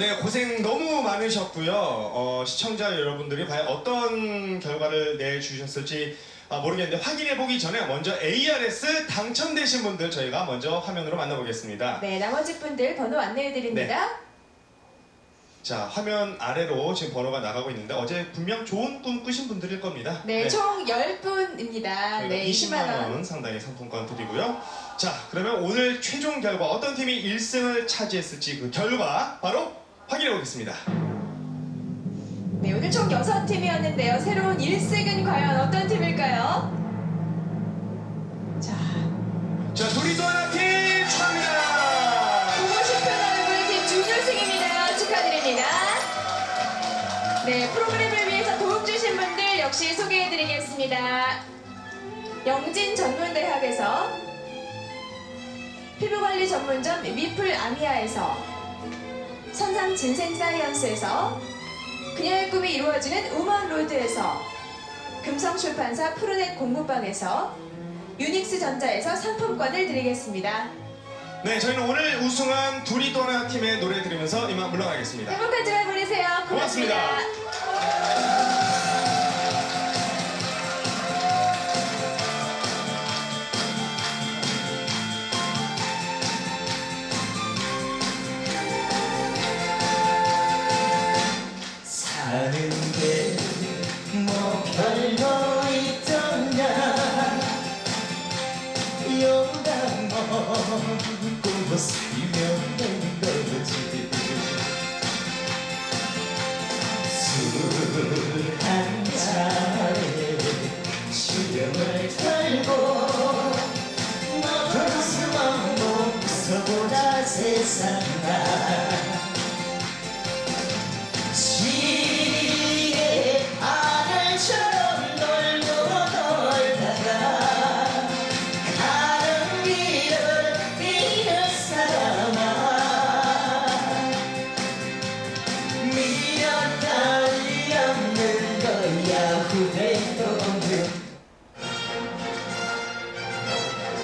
네, 고생 너무 많으셨고요. 어, 시청자 여러분들이 과연 어떤 결과를 내주셨을지 아, 모르겠는데 확인해 보기 전에 먼저 ARS 당첨되신 분들 저희가 먼저 화면으로 만나보겠습니다. 네, 나머지 분들 번호 안내해 드립니다. 자, 화면 아래로 지금 번호가 나가고 있는데 어제 분명 좋은 꿈 꾸신 분들일 겁니다. 네, 총 10분입니다. 저희가 네, 20만 20만 원. 원 상당의 상품권 드리고요. 자, 그러면 오늘 최종 결과 어떤 팀이 1승을 차지했을지 그 결과 바로 확인해 보겠습니다. 네, 오늘 총 6팀이었는데요. 새로운 1승은 과연 어떤 팀일까요? 자, 자, 둘이 또 하나 팀 축하합니다. 보고 싶은 얼굴 팀 준우승입니다. 축하드립니다. 네, 프로그램을 위해서 도움 주신 분들 역시 소개해 드리겠습니다. 영진 전문대학에서 피부관리 전문점 미플 아미아에서 선상 진생 사이언스에서 그녀의 꿈이 이루어지는 우먼 로드에서 금성출판사 푸르넷 공부방에서 유닉스 전자에서 상품권을 드리겠습니다. 네, 저희는 오늘 우승한 둘이 또 하나 팀의 노래 들으면서 이만 물러가겠습니다. 행복한 주말 보내세요. 고맙습니다. 고맙습니다. 별거 있던가 용감 먹고 살면 되는 거지. 술한 잔에 수염을 털고 너는 수만 못 웃어보라 세상